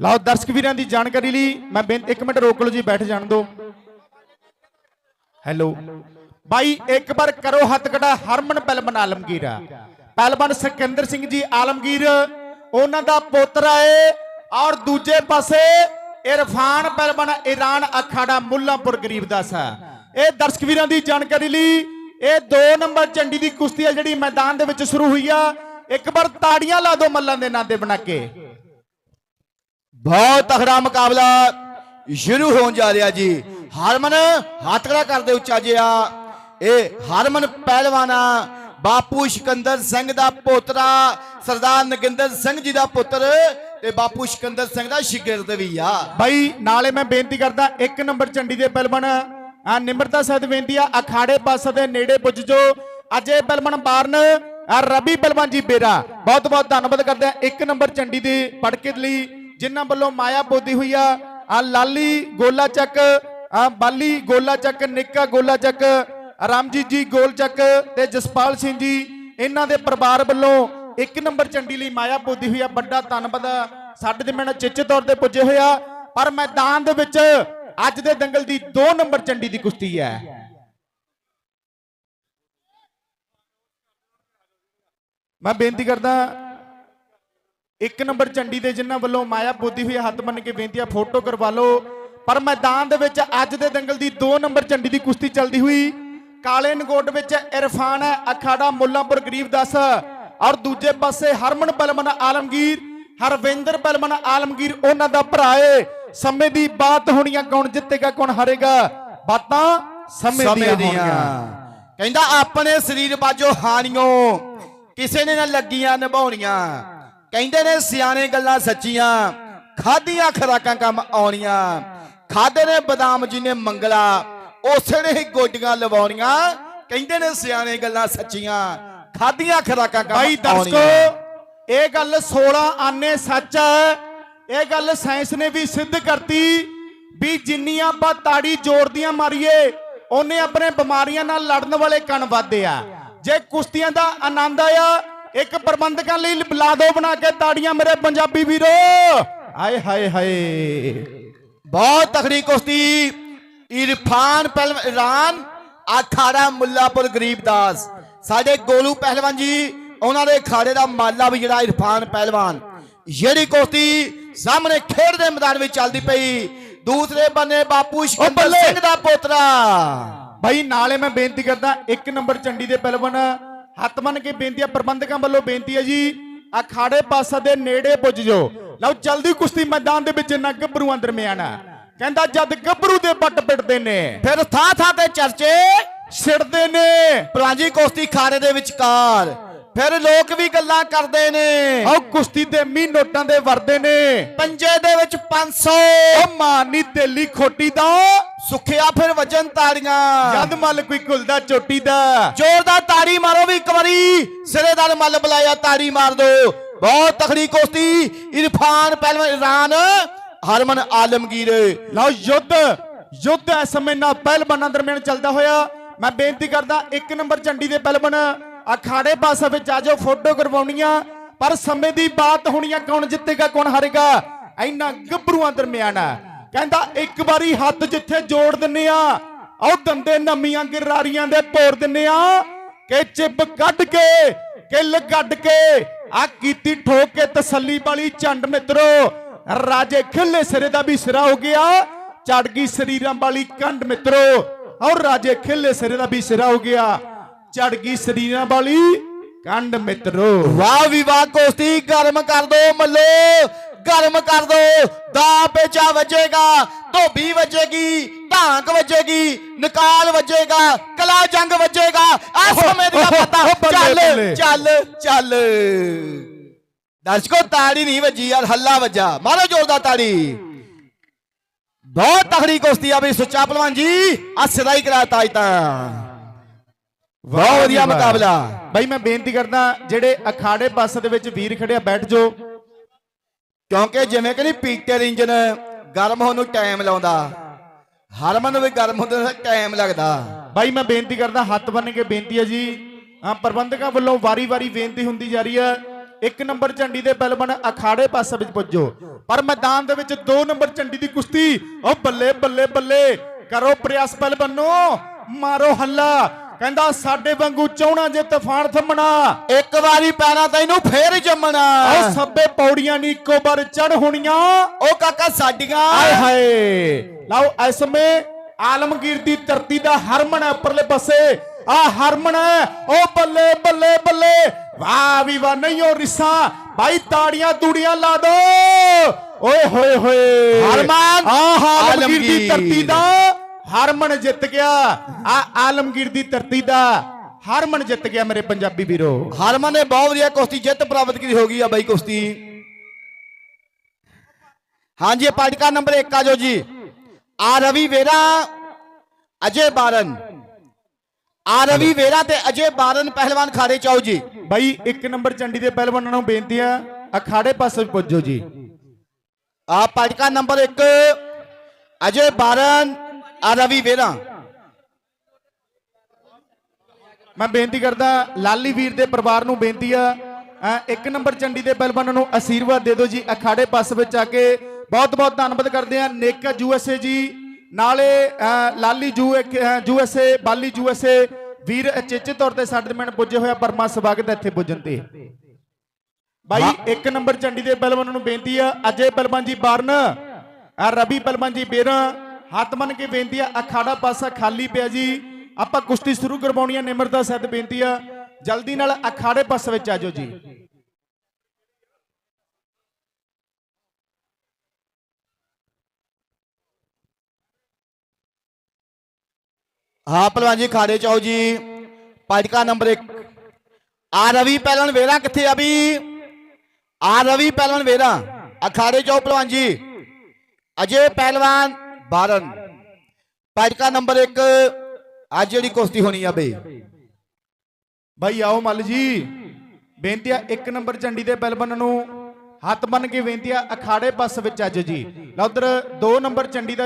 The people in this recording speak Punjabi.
ਲਓ ਦਰਸ਼ਕ ਵੀਰਾਂ ਦੀ ਜਾਣਕਾਰੀ ਲਈ ਮੈਂ ਬੇਨ- ਇੱਕ ਮਿੰਟ ਰੋਕ ਲਓ ਜੀ, ਬੈਠ ਜਾਣ ਦਿਓ। ਹੈਲੋ। ਬਾਈ, ਇੱਕ ਵਾਰ ਕਰੋ ਹੱਥ ਕੜਾ ਹਰਮਨ ਪਹਿਲਵਾਨ ਆਲਮਗੀਰ ਆ। ਪਹਿਲਵਾਨ ਸਿਕੰਦਰ ਸਿੰਘ ਜੀ ਆਲਮਗੀਰ, ਉਹਨਾਂ ਦਾ ਪੋਤਰਾ ਏ ਔਰ ਦੂਜੇ ਪਾਸੇ ਇਰਫਾਨ ਪਹਿਲਵਾਨ ਈਰਾਨ ਅਖਾੜਾ ਮੁੱਲਾਂਪੁਰ ਗਰੀਬਦਾਸ ਆ। ਇਹ ਦਰਸ਼ਕ ਵੀਰਾਂ ਦੀ ਜਾਣਕਾਰੀ ਲਈ ਇਹ 2 ਨੰਬਰ ਝੰਡੀ ਦੀ ਕੁਸ਼ਤੀ ਆ ਜਿਹੜੀ ਮੈਦਾਨ ਦੇ ਵਿੱਚ ਸ਼ੁਰੂ ਹੋਈ ਆ। ਇੱਕ ਵਾਰ ਤਾੜੀਆਂ ਲਾ ਦਿਓ ਮੱਲਾਂ ਦੇ ਨਾਂ ਤੇ ਬਣਾ ਕੇ। ਬਹੁਤ ਤਖੜਾ ਮੁਕਾਬਲਾ ਸ਼ੁਰੂ ਹੋਣ ਜਾ ਰਿਹਾ ਜੀ। ਹਰਮਨ ਹੱਥ ਖੜਾ ਕਰਦੇ ਉੱਚਾ ਜਿਹਾ। ਇਹ ਹਰਮਨ ਪਹਿਲਵਾਨਾ ਬਾਪੂ ਸਿਕੰਦਰ ਸਿੰਘ ਦਾ ਪੋਤਰਾ, ਸਰਦਾਰ ਨਗਿੰਦਰ ਸਿੰਘ ਜੀ ਦਾ ਪੁੱਤਰ ਤੇ ਬਾਪੂ ਸਿਕੰਦਰ ਸਿੰਘ ਦਾ ਸ਼ਾਗਿਰਦ ਵੀ ਆ। ਬਾਈ, ਨਾਲੇ ਮੈਂ ਬੇਨਤੀ ਕਰਦਾ, ਇੱਕ ਨੰਬਰ ਝੰਡੀ ਦੇ ਪਹਿਲਵਾਨ ਆ ਨਿਮਰਤਾ ਸਹਿਤ ਬੇਨਤੀ ਆ, ਅਖਾੜੇ ਪਾਸੇ ਦੇ ਨੇੜੇ ਪੁੱਜ ਜੋ। ਅਜੇ ਪਹਿਲਵਾਨ ਬਾਰਨ ਆ ਰਵੀ ਪਹਿਲਵਾਨ ਜੀ ਬੇਰਾ। ਬਹੁਤ ਬਹੁਤ ਧੰਨਵਾਦ ਕਰਦੇ ਆ, ਇੱਕ ਨੰਬਰ ਝੰਡੀ ਦੇ ਪੜਕੇ ਲਈ। ਜਿਨ੍ਹਾਂ ਵੱਲੋਂ ਮਾਇਆ ਬੋਦੀ ਹੋਈ ਆ ਆ ਲਾਲੀ ਗੋਲਾ ਚੱਕ, ਆ ਬਾਲੀ ਗੋਲਾ ਚੱਕ, ਨਿੱਕਾ ਗੋਲਾ ਚੱਕ ਰਾਮਜੀਤ ਜੀ ਗੋਲ ਚੱਕ ਤੇ ਜਸਪਾਲ ਸਿੰਘ ਜੀ, ਇਹਨਾਂ ਦੇ ਪਰਿਵਾਰ ਵੱਲੋਂ ਇੱਕ ਨੰਬਰ ਝੰਡੀ ਲਈ ਮਾਇਆ ਬੋਦੀ ਹੋਈ ਆ। ਵੱਡਾ ਧੰਨਵਾਦ ਸਾਡੇ ਦੇ ਮੈਨਾਂ ਚਿੱਚੇ ਤੌਰ ਤੇ ਪੁੱਜੇ ਹੋਇਆ ਪਰ ਮੈਦਾਨ ਦੇ ਵਿੱਚ ਅੱਜ ਦੇ ਦੰਗਲ ਦੀ 2 ਨੰਬਰ ਝੰਡੀ ਦੀ ਕੁਸ਼ਤੀ ਹੈ। ਮੈਂ ਬੇਨਤੀ ਕਰਦਾ ਇੱਕ ਨੰਬਰ ਝੰਡੀ ਦੇ ਜਿਨ੍ਹਾਂ ਵੱਲੋਂ ਮਾਇਆ ਬੋਦੀ ਹੋਈ ਹੱਥ ਬੰਨ ਕੇ ਬੇਨਤੀ ਆ ਫੋਟੋ ਕਰਵਾ ਲਓ। ਪਰ ਮੈਦਾਨ ਦੇ ਵਿੱਚ ਅੱਜ ਦੇ ਦੰਗਲ ਦੀ 2 ਨੰਬਰ ਝੰਡੀ ਦੀ ਕੁਸ਼ਤੀ ਚੱਲਦੀ ਹੋਈ। ਕਾਲੇ ਨਗੋਟ ਵਿੱਚ ਇਰਫਾਨ ਹੈ ਅਖਾੜਾ ਮੁੱਲਾਂਪੁਰ ਗਰੀਬਦਾਸ ਔਰ ਦੂਜੇ ਪਾਸੇ ਹਰਮਨ ਪਲਮਨ ਆਲਮਗੀਰ ਹਰਵਿੰਦਰ ਪਲਮਨ ਆਲਮਗੀਰ ਉਹਨਾਂ ਦਾ ਭਰਾ ਏ। ਸਮੇਂ ਦੀ ਬਾਤ ਹੋਣੀਆਂ ਕੌਣ ਜਿੱਤੇਗਾ ਕੌਣ ਹਾਰੇਗਾ? ਬਾਤਾਂ ਸਮੇਂ ਦੀਆਂ। ਹੋਣੀਆਂ। ਕਹਿੰਦਾ ਆਪਣੇ ਸਰੀਰ ਬਾਜੋ ਹਾਨੀਓ। ਕਿਸੇ ਨੇ ਨਾ ਲੱਗੀਆਂ ਨਿਭਾਉਣੀਆਂ। ਕਹਿੰਦੇ ਨੇ ਸਿਆਣੇ ਗੱਲਾਂ ਸੱਚੀਆਂ ਖਾਦੀਆਂ ਖਰਾਕਾਂ ਕੰਮ ਆਉਣੀਆਂ। ਖਾਦੇ ਨੇ ਬਦਾਮ ਜੀ ਨੇ ਮੰਗਲਾ ਉਸੇ ਨੇ ਹੀ ਗੋਡੀਆਂ ਲਵਾਉਣੀਆਂ। ਕਹਿੰਦੇ ਨੇ ਸਿਆਣੇ ਗੱਲਾਂ ਸੱਚੀਆਂ ਖਾਦੀਆਂ ਖਰਾਕਾਂ ਕੰਮ ਭਾਈ ਦਰਸ਼ਕੋ ਇਹ ਗੱਲ 16 ਆਨੇ ਸੱਚ ਹੈ। ਇਹ ਗੱਲ ਸਾਇੰਸ ਨੇ ਵੀ ਸਿੱਧ ਕਰਤੀ ਵੀ ਜਿੰਨੀਆਂ ਆਪਾਂ ਤਾੜੀ ਜੋੜਦੀਆਂ ਮਾਰੀਏ ਉਹਨੇ ਆਪਣੇ ਬਿਮਾਰੀਆਂ ਨਾਲ ਲੜਨ ਵਾਲੇ ਕਣ ਵੱਧਦੇ ਆ। ਜੇ ਕੁਸ਼ਤੀਆਂ ਦਾ ਆਨੰਦ ਆਇਆ ਇੱਕ ਪ੍ਰਬੰਧਕਾਂ ਲਈ ਬੁਲਾ ਦੋ ਬਣਾ ਕੇ ਤਾੜੀਆਂ ਮੇਰੇ ਪੰਜਾਬੀ ਵੀਰੋ। ਹਾਏ ਹਾਏ ਹਾਏ। ਬਹੁਤ ਤਕੜੀ ਕੁਸ਼ਤੀ। ਇਰਫਾਨ ਪਹਿਲਵਾਨ ਆਖਾੜਾ ਮੁੱਲਾਪੁਰ ਗਰੀਬਦਾਸ ਸਾਡੇ ਗੋਲੂ ਪਹਿਲਵਾਨ ਜੀ ਉਹਨਾਂ ਦੇ ਖਾੜੇ ਦਾ ਮਾਲਾ ਵੀ ਜਿਹੜਾ ਇਰਫਾਨ ਪਹਿਲਵਾਨ। ਜਿਹੜੀ ਕੁਸ਼ਤੀ ਸਾਹਮਣੇ ਖੇਡ ਦੇ ਮੈਦਾਨ ਵਿੱਚ ਚੱਲਦੀ ਪਈ। ਦੂਸਰੇ ਬੰਨੇ ਬਾਪੂ ਸਿਕੰਦਰ ਬੱਲੇ। ਸਿੰਘ ਦਾ ਪੋਤਰਾ। ਭਾਈ ਨਾਲੇ ਮੈਂ ਬੇਨਤੀ ਕਰਦਾ ਇੱਕ ਨੰਬਰ ਚੰਡੀ ਦੇ ਪਹਿਲਵਾਨ ਹੱਥ ਬੰਨ ਕੇ ਬੇਨਤੀ ਆ ਪ੍ਰਬੰਧਕਾਂ ਵੱਲੋਂ ਬੇਨਤੀ ਹੈ ਜੀ ਅਖਾੜੇ ਪਾਸਾ ਦੇ ਨੇੜੇ ਪੁੱਜ ਜੋ ਲਓ ਜਲਦੀ ਕੁਸ਼ਤੀ ਮੈਦਾਨ ਦੇ ਵਿੱਚ ਨਾ ਗੱਭਰੂਆਂ ਦਰਮਿਆਨ ਆ। ਕਹਿੰਦਾ ਜਦ ਗੱਭਰੂ ਦੇ ਪੱਟ ਪਿੱਟਦੇ ਨੇ ਫਿਰ ਥਾਂ ਥਾਂ ਤੇ ਚਰਚੇ ਛਿੜਦੇ ਨੇ ਪਲਾਂਜੀ ਕੁਸ਼ਤੀ ਖਾੜੇ ਦੇ ਵਿਚਕਾਰ ਫਿਰ ਲੋਕ ਵੀ ਗੱਲਾਂ ਕਰਦੇ ਨੇ। ਆਹ ਕੁਸ਼ਤੀ ਤੇ ਮੀਂਹ ਨੋਟਾਂ ਦੇ ਵਰਦੇ ਨੇ। ਪੰਜੇ ਦੇ ਵਿੱਚ 500 ਉਹ ਮਾਨੀ ਤੇਲੀ ਖੋਟੀ ਦਾ। ਸੁਖਿਆ ਫਿਰ ਵਜਨ ਤਾੜੀਆਂ। ਜਦ ਮੱਲ ਕੋਈ ਘੁਲਦਾ ਚੋਟੀ ਦਾ। ਜ਼ੋਰਦਾਰ ਤਾੜੀ ਮਾਰੋ ਵੀ ਇੱਕ ਵਾਰੀ। ਸਿਰੇਦਾਰ ਮੱਲ ਬੁਲਾਇਆ ਤਾੜੀ ਮਾਰ ਦੋ। ਬਹੁਤ ਤਖੜੀ ਕੁਸ਼ਤੀ। ਇਰਫਾਨ ਪਹਿਲਵਾਨ ਇਰਾਨ ਹਰਮਨ ਆਲਮਗੀਰ। ਲਓ ਯੁੱਧ। ਯੁੱਧ ਇਸ ਸਮੇਂ ਨਾਲ ਪਹਿਲਵਾਨਾਂ ਦਰਮਿਆਨ ਚੱਲਦਾ ਹੋਇਆ। ਮੈਂ ਬੇਨਤੀ ਕਰਦਾ ਇੱਕ ਨੰਬਰ ਝੰਡੀ ਦੇ ਪਹਿਲਵਾਨ। ਅਖਾੜੇ ਪਾਸੇ ਵਿੱਚ ਆ ਜਾਓ, ਫੋਟੋ ਕਰਵਾਉਣੀਆਂ। ਪਰ ਸਮੇਂ ਦੀ ਬਾਤ ਹੋਣੀਆਂ ਕੌਣ ਜਿੱਤੇਗਾ, ਕੌਣ ਹਾਰੇਗਾ? ਇੰਨਾ ਗੱਭਰੂਆਂ ਦਰਮਿਆਨ ਕਹਿੰਦਾ, ਇੱਕ ਵਾਰੀ ਹੱਥ ਜਿੱਥੇ ਜੋੜ ਦਿੰਨੇ ਆ, ਉਹ ਦੰਦੇ ਨਮੀਆਂ ਗਿਰਾਰੀਆਂ ਦੇ ਤੋੜ ਦਿੰਨੇ ਆ। ਕਿ ਚਿੱਬ ਕੱਢ ਕੇ, ਕਿੱਲ ਕੱਢ ਕੇ, ਆ ਕੀਤੀ ਠੋਕ ਕੇ ਤਸੱਲੀ ਵਾਲੀ ਝੰਡ ਮਿੱਤਰੋ। ਰਾਜੇ ਖਿੱਲੇ ਸਿਰੇ ਦਾ ਵੀ ਸਿਰਾ ਹੋ ਗਿਆ ਚੜ ਗਈ ਸਰੀਰਾਂ ਵਾਲੀ ਕੰਡ ਮਿੱਤਰੋ। ਔਰ ਰਾਜੇ ਖਿੱਲੇ ਸਿਰੇ ਦਾ ਵੀ ਸਿਰਾ ਹੋ ਗਿਆ। ਚੜ ਗਈ ਸਰੀਰਾਂ ਵਾਲੀ। ਕੰਡ ਮਿੱਤਰੋ। ਵਾਹ ਵੀ ਵਾਹ ਕੁਸ਼ਤੀ ਗਰਮ ਕਰ ਦੋ ਮੱਲੋ ਗਰਮ ਕਰ ਦੋ। ਦਾ ਪੇਚਾ ਵੱਜੇਗਾ ਧੋਬੀ ਵੱਜੇਗੀ ਢਾਂਕ ਵੱਜੇਗੀ ਨਕਾਲ ਵੱਜੇਗਾ ਕਲਾ ਜੰਗ ਵੱਜੇਗਾ। ਆ ਸਮੇਂ ਓਹ, ਬੱਲੇ, ਚੱਲ। ਚੱਲ ਚੱਲ। ਦਰਸ਼ਕੋ ਤਾੜੀ ਨਹੀਂ ਵੱਜੀ ਯਾਰ ਹੱਲਾ ਵੱਜਾ। ਮਾਰੋ ਜ਼ੋਰਦਾਰ ਤਾੜੀ। ਬਹੁਤ ਤਖੜੀ ਕੁਸ਼ਤੀ ਆ ਵੀ ਸੁੱਚਾ ਪਹਿਲਵਾਨ ਜੀ। ਆ ਸਿਧਾਈ ਕਰਾਤਾ ਅੱਜ ਤਾਂ। ਬਹੁਤ ਵਧੀਆ। ਮੁਕਾਬਲਾ। ਬਾਈ ਮੈਂ ਬੇਨਤੀ ਕਰਦਾ ਜਿਹੜੇ ਅਖਾੜੇ ਪਾਸੇ ਦੇ ਵਿੱਚ ਵੀਰ ਖੜਿਆ ਬੈਠ ਜਾਓ। ਕਿਉਂਕਿ ਜਿਵੇਂ ਕਿ ਨਹੀਂ ਪੀਟਰ ਇੰਜਨ ਗਰਮ ਹੋਣ ਨੂੰ ਟਾਈਮ ਲਾਉਂਦਾ। ਹਰਮਨ ਨੂੰ ਵੀ ਗਰਮ ਹੁੰਦੇ ਨੂੰ ਟਾਈਮ ਲੱਗਦਾ। ਬਾਈ ਮੈਂ ਬੇਨਤੀ ਕਰਦਾ ਹੱਥ ਬੰਨ ਕੇ ਬੇਨਤੀ ਹੈ ਜੀ। ਆ ਪ੍ਰਬੰਧਕਾਂ ਵੱਲੋਂ ਵਾਰੀ-ਵਾਰੀ ਬੇਨਤੀ ਹੁੰਦੀ ਜਾ ਰਹੀ ਹੈ। ਇੱਕ ਨੰਬਰ ਝੰਡੀ ਦੇ ਪਹਿਲਵਾਨ ਅਖਾੜੇ ਪਾਸੇ ਵਿੱਚ ਪੁੱਜੋ। ਪਰ ਮੈਦਾਨ ਦੇ ਵਿੱਚ ਦੋ ਨੰਬਰ ਝੰਡੀ ਦੀ ਕੁਸ਼ਤੀ ਉਹ ਬੱਲੇ ਬੱਲੇ ਬੱਲੇ। ਕਰੋ ਪ੍ਰਯਾਸ ਪਹਿਲਵਾਨੋ ਮਾਰੋ ਹੱਲਾ। ਕਹਿੰਦਾ ਸਾਡੇ ਵਾਂਗੂ ਚਾਹਣਾ ਜੇ ਤੂਫਾਨ ਥੰਮਣਾ ਇੱਕ ਵਾਰੀ ਪੈਣਾ ਤੈਨੂੰ ਫੇਰ ਜੰਮਣਾ। ਉਹ ਸੱਬੇ ਪੌੜੀਆਂ ਨਹੀਂ ਇੱਕੋ ਵਾਰ ਚੜ ਹੋਣੀਆਂ। ਉਹ ਕਾਕਾ ਸਾਡੀਆਂ। ਆਏ ਹਾਏ। ਲਓ ਇਸ ਸਮੇਂ ਆਲਮਗੀਰ ਦੀ ਧਰਤੀ ਦਾ ਹਰਮਨ ਹੈ ਉੱਪਰਲੇ ਪਾਸੇ। ਆ ਹਰਮਨ ਹੈ ਉਹ ਬੱਲੇ ਬੱਲੇ ਬੱਲੇ। ਵਾਹ ਵੀ ਵਾਹ ਨਹੀਂ ਉਹ ਰਿਸਾ। ਭਾਈ ਤਾੜੀਆਂ ਤੂੜੀਆਂ ਲਾ ਦੋ। ਓਏ ਹੋਏ ਹੋਏ। ਹਰਮਨ, ਆ ਆਲਮਗੀਰ ਦੀ। ਧਰਤੀ ਦਾ ਹਰਮਨ ਜਿੱਤ ਗਿਆ। ਆ ਆਲਮਗੀਰ ਦੀ ਧਰਤੀ ਦਾ। ਹਰਮਨ ਜਿੱਤ ਗਿਆ ਮੇਰੇ ਪੰਜਾਬੀ ਵੀਰੋ। ਹਰਮਨ ਨੇ ਬਹੁਤ ਵਧੀਆ ਕੁਸ਼ਤੀ ਜਿੱਤ ਪ੍ਰਾਪਤ ਕੀਤੀ ਹੋ ਗਈ ਆ ਬਾਈ ਕੁਸ਼ਤੀ। ਹਾਂਜੀ ਪਾਟਕਾ ਨੰਬਰ 1 ਆ ਜੋ ਜੀ। ਆ ਰਵੀ ਵੇਰਾ ਅਜੇ ਬਾਰਨ। ਆ ਰਵੀ ਵੇਰਾ ਤੇ ਅਜੇ ਬਾਰਨ ਪਹਿਲਵਾਨ ਖਾੜੇ ਚਾਓ ਜੀ। ਬਾਈ ਇੱਕ ਨੰਬਰ ਚੰਡੀ ਦੇ ਪਹਿਲਵਾਨਾਂ ਨੂੰ ਬੇਨਤੀ ਆ ਅਖਾੜੇ ਪਾਸੇ ਪੁੱਜੋ ਜੀ। ਆ ਪਾਟਕਾ ਨੰਬਰ 1 ਅਜੇ ਬਾਰਨ। ਆ ਰਵੀ ਵੇਰਾ। ਮੈਂ ਬੇਨਤੀ ਕਰਦਾ ਲਾਲੀ ਵੀਰ ਦੇ ਪਰਿਵਾਰ ਨੂੰ ਬੇਨਤੀ ਆ ਇੱਕ ਨੰਬਰ ਚੰਡੀ ਦੇ ਪਹਿਲਵਾਨਾਂ ਨੂੰ ਆਸ਼ੀਰਵਾਦ ਦੇ ਦਿਓ ਜੀ ਅਖਾੜੇ ਪਾਸ ਵਿੱਚ ਆ ਕੇ ਬਹੁਤ ਬਹੁਤ ਧੰਨਵਾਦ ਕਰਦੇ ਆ ਨੇਕਾ ਯੂਐਸਏ ਜੀ ਨਾਲੇ ਲਾਲੀ ਜੂ ਯੂਐਸਏ ਬਾਲੀ ਯੂਐਸਏ ਵੀਰ ਅਚੇਚੇ ਤੌਰ ਤੇ ਸਾਡੇ ਦਰਮਿਆਨ ਪੁੱਜੇ ਹੋਇਆ ਪਰਮਾ ਸਵਾਗਤ ਇੱਥੇ ਪੁੱਜਣ ਤੇ। ਬਾਈ ਇੱਕ ਨੰਬਰ ਚੰਡੀ ਦੇ ਪਹਿਲਵਾਨਾਂ ਨੂੰ ਬੇਨਤੀ ਆ ਅਜੇ ਪਹਿਲਵਾਨ ਜੀ ਬਾਰਨ ਆ ਰਵੀ ਪਹਿਲਵਾਨ ਜੀ ਬੇਰਾ ਹੱਥ ਮੰਨ ਕੇ ਬੇਨਤੀ ਆ, ਅਖਾੜਾ ਪਾਸਾ ਖਾਲੀ ਪਿਆ ਜੀ। ਆਪਾਂ ਕੁਸ਼ਤੀ ਸ਼ੁਰੂ ਕਰਵਾਉਣੀ ਆ ਨਿਮਰਤਾ ਸਹਿਤ ਬੇਨਤੀ ਆ। ਜਲਦੀ ਨਾਲ ਅਖਾੜੇ ਪਾਸੇ ਵਿੱਚ ਆ ਜਾਓ ਜੀ। ਹਾਂ, ਪਹਿਲਵਾਨ ਜੀ ਖਾੜੇ ਚਾਓ ਜੀ। ਪਾਟਕਾ ਨੰਬਰ 1 ਆ ਰਵੀ ਪਹਿਲਵਾਨ ਵੇਰਾ ਕਿੱਥੇ ਆ ਵੀ ਆ ਰਵੀ ਪਹਿਲਵਾਨ ਵੇਰਾ। ਅਖਾੜੇ ਚਾਓ ਪਹਿਲਵਾਨ ਜੀ। ਅਜੇ ਪਹਿਲਵਾਨ ਬਾਰਨ। ਪਾਟਕਾ ਨੰਬਰ 1 ਅੱਜ ਜਿਹੜੀ ਕੁਸ਼ਤੀ ਹੋਣੀ ਆ ਬਈ ਬਾਈ, ਆਓ ਮੱਲ ਜੀ। ਬੇਨਤੀ ਆ ਇੱਕ ਨੰਬਰ ਝੰਡੀ ਦੇ ਪਹਿਲਵਾਨਾਂ ਨੂੰ। ਹੱਥ ਬੰਨ ਕੇ ਬੇਨਤੀ ਆ ਅਖਾੜੇ ਬੱਸ ਵਿੱਚ ਅੱਜ ਜੀ। ਲਓ ਉਧਰ ਦੋ ਨੰਬਰ ਝੰਡੀ ਦਾ